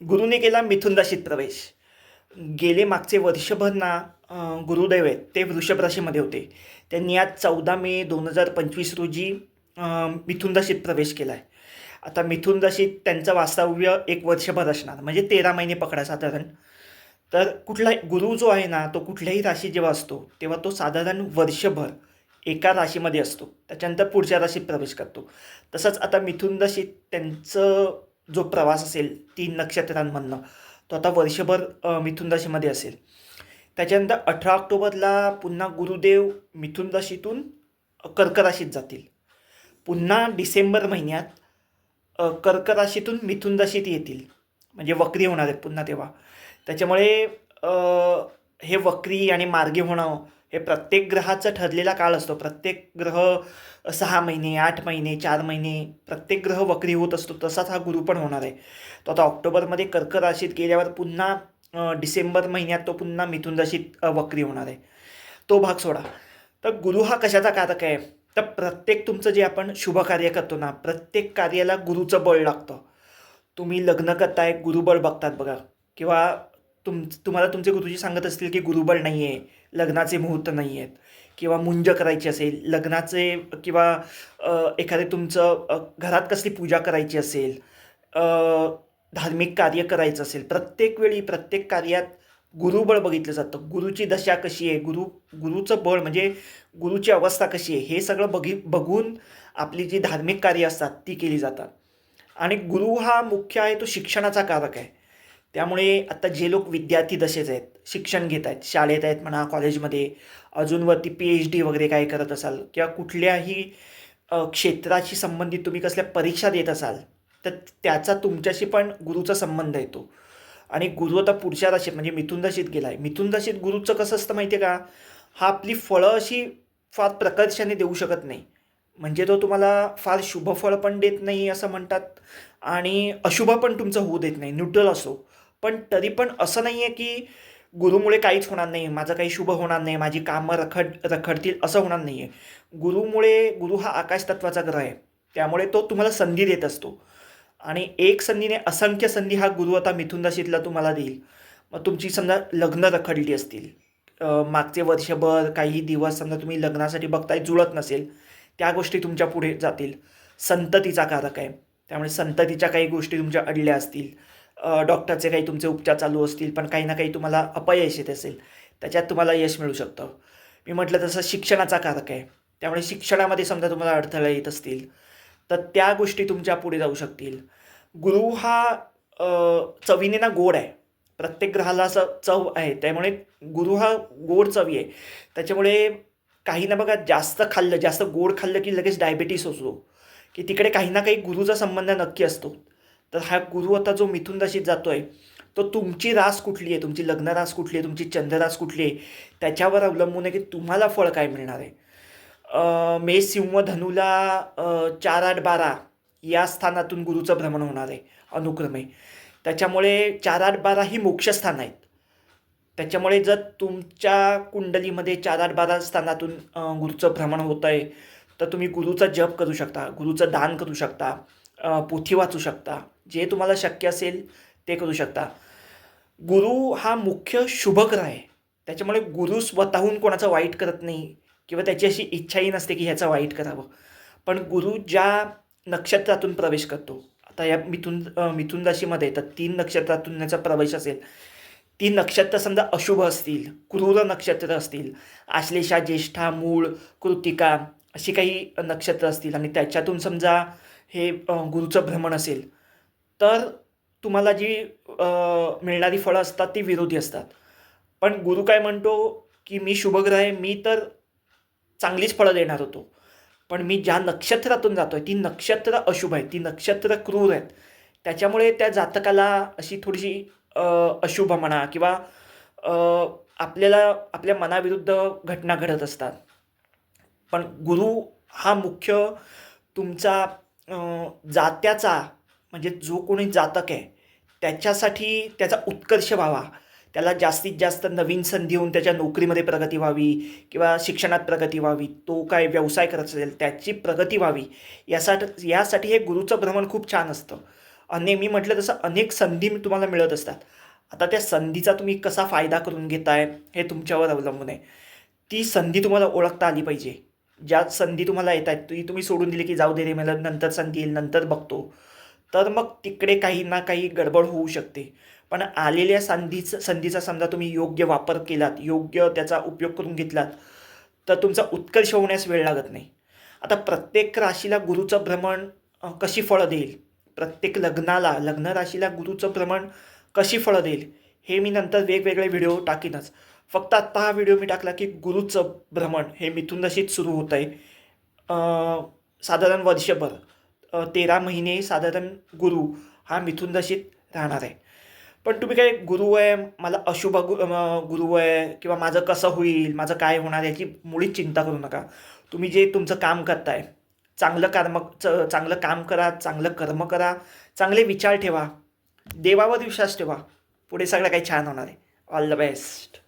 गुरुने केला मिथुन राशीत प्रवेश. गेले मागचे वर्षभर ना गुरुदैव गुरुदेव आहेत. ते वृषभ राशीमध्ये होते. त्यांनी आज चौदा मे दोन हजार पंचवीस रोजी मिथुन राशीत प्रवेश केला आहे आता मिथुन राशीत त्यांचं वास्तव्य एक वर्षभर असणार. म्हणजे तेरा महिने पकडा साधारण. तर कुठला गुरु जो आहे ना तो कुठल्याही राशी जेव्हा असतो तेव्हा तो साधारण वर्षभर एका राशीमध्ये असतो. त्याच्यानंतर पुढच्या राशीत प्रवेश करतो. तसंच आता मिथुन राशीत त्यांचं जो प्रवास असेल तीन नक्षत्रांमधनं. तो आता वर्षभर मिथुन राशीमध्ये असेल. त्याच्यानंतर अठरा ऑक्टोबरला पुन्हा गुरुदेव मिथुन राशीतून कर्क राशीत जातील. पुन्हा डिसेंबर महिन्यात कर्कराशीतून कर्क राशीतून मिथुन राशीत येतील. म्हणजे वक्री होणार आहेत पुन्हा तेव्हा. त्याच्यामुळे हे वक्री आणि मार्गी होणं हे प्रत्येक ग्रहाचं ठरलेला काळ असतो. प्रत्येक ग्रह सहा महिने आठ महिने चार महिने प्रत्येक ग्रह वक्री होत असतो. तसाच हा गुरु पण होणार आहे. तो आता ऑक्टोबरमध्ये कर्क राशीत गेल्यावर पुन्हा डिसेंबर महिन्यात तो पुन्हा मिथुन राशीत वक्री होणार आहे. तो भाग सोडा. तर गुरु हा कशाचा कारक आहे? तर प्रत्येक तुमचं जे आपण शुभ कार्य करतो ना प्रत्येक कार्याला गुरुचं बळ लागतं. तुम्ही लग्न करताय गुरुबळ बघतात बघा. किंवा तुम तुम्हाला तुमचे गुरुजी सांगत असतील की गुरुबळ नाही आहे लग्नाचे मुहूर्त नाही आहेत किंवा मुंज करायची असेल लग्नाचे किंवा एखादे तुमचं घरात कसली पूजा करायची असेल धार्मिक कार्य करायचं असेल प्रत्येक वेळी प्रत्येक कार्यात गुरुबळ बघितलं जातं. गुरुची दशा कशी आहे? गुरु गुरुचं बळ म्हणजे गुरुची अवस्था कशी आहे? हे सगळं बघी बघून आपली जी धार्मिक कार्य असतात ती केली जातात. आणि गुरु हा मुख्य आहे तो शिक्षणाचा कारक आहे. त्यामुळे आत्ता जे लोक विद्यार्थी दशेच आहेत शिक्षण घेत आहेत शाळेत आहेत म्हणा कॉलेजमध्ये अजूनवरती पी एच डी वगैरे काय करत असाल किंवा कुठल्याही क्षेत्राशी संबंधित तुम्ही कसल्या परीक्षा देत असाल तर त्याचा तुमच्याशी पण गुरुचा संबंध येतो. आणि गुरु आता पुढच्या राशीत म्हणजे मिथुन राशीत गेला आहे मिथुन राशीत गुरुचं कसं असतं माहिती आहे का? हा आपली फळं अशी फार प्रकर्षाने देऊ शकत नाही. म्हणजे तो तुम्हाला फार शुभफळ पण देत नाही असं म्हणतात आणि अशुभ पण तुमचं होऊ देत नाही. न्यूट्रल असो. पण तरी पण असं नाही आहे की गुरुमुळे काहीच होणार नाही माझं काही शुभ होणार नाही. माझी कामं रखड रखडतील असं होणार नाही आहे गुरुमुळे गुरु हा आकाश तत्वाचा ग्रह आहे. त्यामुळे तो तुम्हाला संधी देत असतो. आणि एक संधीने असंख्य संधी हा गुरु आता मिथुन राशीतला तुम्हाला देईल. मग तुमची समजा लग्न रखडली असतील. मागचे वर्षभर काही दिवस समजा तुम्ही लग्नासाठी बघताय जुळत नसेल त्या गोष्टी तुमच्यापुढे जातील. संततीचा कारक आहे. त्यामुळे संततीच्या काही गोष्टी तुमच्या अडल्या असतील. डॉक्टरचे काही तुमचे उपचार चालू असतील पण काही ना काही तुम्हाला अपयश येत असेल त्याच्यात तुम्हाला यश मिळू शकतं. मी म्हटलं तसं शिक्षणाचा कारक आहे. त्यामुळे शिक्षणामध्ये समजा तुम्हाला अडथळा येत असतील तर त्या गोष्टी तुमच्यापुढे जाऊ शकतील. गुरु हा चवीने ना गोड आहे. प्रत्येक ग्रहाला असं चव आहे. त्यामुळे गुरु हा गोड चवी आहे. त्याच्यामुळे काही ना बघा जास्त खाल्लं जास्त गोड खाल्लं की लगेच डायबिटीस होतो. की तिकडे काही ना काही गुरुचा संबंध नक्की असतो. तर हा गुरु आता जो मिथुन राशीत जातोय तो तुमची रास कुठली आहे? तुमची लग्न रास कुठली आहे? तुमची चंद्ररास कुठली आहे? त्याच्यावर अवलंबून आहे की तुम्हाला फळ काय मिळणार आहे? मेष सिंह धनुला चार आठ बारा या स्थानातून गुरुचं भ्रमण होणार आहे अनुक्रमे. त्याच्यामुळे चार आठ बारा ही मोक्षस्थान आहेत. त्याच्यामुळे जर तुमच्या कुंडलीमध्ये चार आठ बारा स्थानातून गुरुचं भ्रमण होत आहे तर तुम्ही गुरुचा जप करू शकता गुरुचं दान करू शकता पोथी वाचू शकता. जे तुम्हाला शक्य असेल ते करू शकता. गुरु हा मुख्य शुभग्रह आहे. त्याच्यामुळे गुरु स्वतःहून कोणाचं वाईट करत नाही किंवा त्याची अशी इच्छाही नसते की ह्याचं वाईट करावं. पण गुरु ज्या नक्षत्रातून प्रवेश करतो आता या मिथुन मिथुन राशीमध्ये तर तीन नक्षत्रातून याचा प्रवेश असेल ती नक्षत्र समजा अशुभ असतील क्रूर नक्षत्र असतील आश्लेषा ज्येष्ठा मूळ कृतिका अशी काही नक्षत्र असतील आणि त्याच्यातून समजा हे गुरुचं भ्रमण असेल तर तुम्हाला जी मिळणारी फळं असतात ती विरोधी असतात. पण गुरु काय म्हणतो की मी शुभग्रह आहे मी तर चांगलीच फळं देणार होतो. पण मी ज्या नक्षत्रातून जातो आहे ती नक्षत्र अशुभ आहेत ती नक्षत्र क्रूर आहेत. त्याच्यामुळे त्या जातकाला अशी थोडीशी अशुभ म्हणा किंवा आपल्याला आपल्या मनाविरुद्ध घटना घडत असतात. पण गुरु हा मुख्य तुमचा जात्याचा म्हणजे जो कोणी जातक आहे त्याच्यासाठी त्याचा उत्कर्ष व्हावा. त्याला जास्तीत जास्त नवीन संधी होऊन त्याच्या नोकरीमध्ये प्रगती व्हावी किंवा शिक्षणात प्रगती व्हावी तो काय व्यवसाय करत असेल त्याची प्रगती व्हावी यासाठी यासाठी हे गुरुचं भ्रमण खूप छान असतं. अने मी म्हटलं तसं अनेक संधी तुम्हाला मिळत असतात. आता त्या संधीचा तुम्ही कसा फायदा करून घेताय हे तुमच्यावर अवलंबून आहे. ती संधी तुम्हाला ओळखता आली पाहिजे. ज्या संधी तुम्हाला येत आहेत ती तुम्ही सोडून दिली की जाऊ दे रे मला नंतर संधी येईल नंतर बघतो. तर मग तिकडे काही ना काही गडबड होऊ शकते. पण आलेल्या संधीचं संधीचा समजा तुम्ही योग्य वापर केलात योग्य त्याचा उपयोग करून घेतलात तर तुमचा उत्कर्ष होण्यास वेळ लागत नाही. आता प्रत्येक राशीला गुरुचं भ्रमण कशी फळं देईल? प्रत्येक लग्नाला लग्न राशीला गुरुचं भ्रमण कशी फळं देईल? हे मी नंतर वेगवेगळे व्हिडिओ टाकीनच. फक्त आत्ता हा व्हिडिओ मी टाकला की गुरुचं भ्रमण हे मिथुन राशीत सुरू होत आहे साधारण वर्षभर. तेरा महिने साधारण गुरु हा मिथुन राशीत राहणार आहे. पण तुम्ही काय गुरु आहे मला अशुभ गु गुरु आहे किंवा माझं कसं होईल माझं काय होणार याची मुळीच चिंता करू नका. तुम्ही जे तुमचं काम करताय चांगलं कर्म च चांगलं काम करा चांगलं कर्म करा चांगले विचार ठेवा देवावर विश्वास ठेवा पुढे सगळं काही छान होणार आहे. All the best